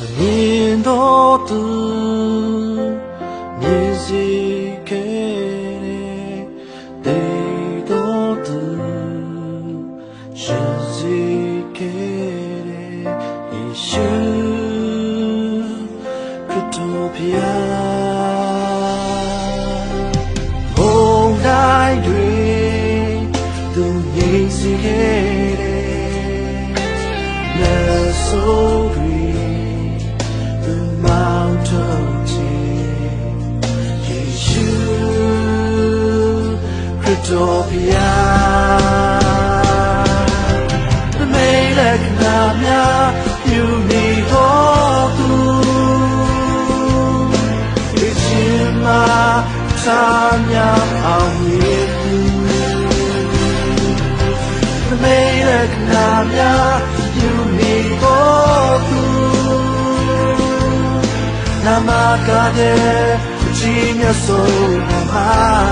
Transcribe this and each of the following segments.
Anidotun nizikere deidotun shizikere ishu kutopia တော်ဖျားသမိတ်လက်နာများယူနေတော်သူဒီချင်းမှာသာများအောင်မြေသူသမိတ်လက်နာများယူနေတော်သူနာမကတဲ့ချင်းမြတ်ဆုံးမှာ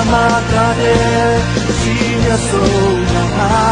Amada de, si me soñarás